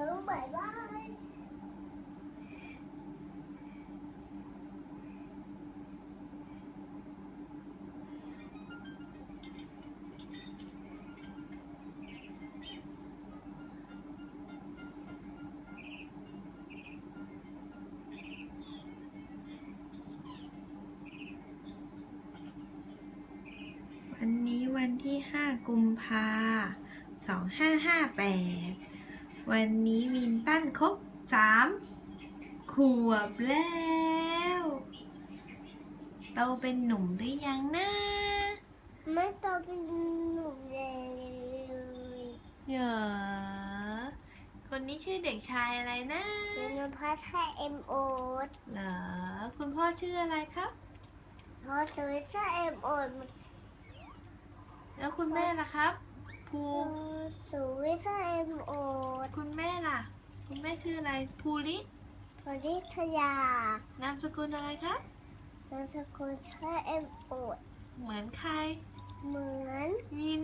วันนี้วันที่ 5 กุมภา2558 วันนี้มินตั้นครบ3ขวบแล้วโตเป็นหนุ่มหรือยังนะไม่ต้องเป็นหนุ่มเลยเหรอคนนี้ชื่อเด็กชายอะไรนะเป็นนพัฒน์ให้เอ็มโอดเหรอคุณพ่อชื่ออะไรครับพอสวิตช์เอ็มโอดแล้วคุณแม่ล่ะครับ ภูสวิตช์เอ็มโอดคุณแม่ล่ะ คุณแม่ชื่ออะไรภูริพอดิทยานามสกุลอะไรครับนามสกุลชาเอ็มโอดเหมือนใคร เหมือนวิน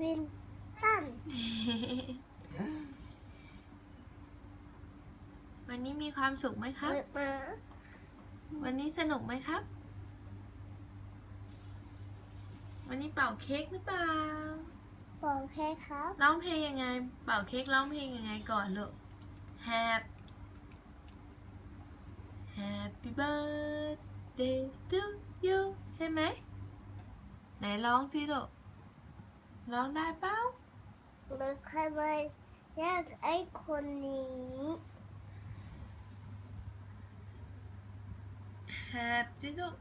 วินตันวันนี้มีความสุขไหมครับมาวันนี้สนุกไหมครับ วันนี้เป่าเค้กหรือเปล่า บอกแค่ครับ ร้องเพลงยังไง เป่าเค้กร้องเพลงยังไงก่อนลูก Happy Happy birthday to you ใช่ไหม ไหนร้องสิลูก ร้องได้เปล่าแล้วใครมาแยกไอ้คนนี้ Happy ลูก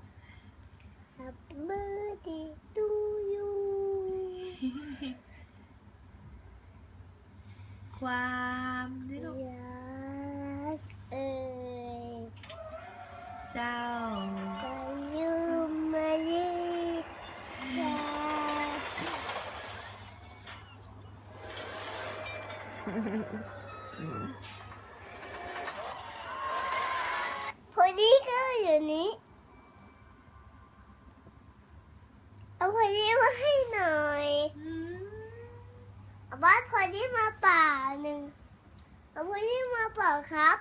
Happy birthday to you ความสิลูกอยากเอ่ยเจ้าไปยืมมายืมอยากพอดีก็อยู่นี้เอาพอดีมาให้หน่อยอืมเอา บ้านพอดีมาเป่าหนึ่งพอดีมาเป่าครับ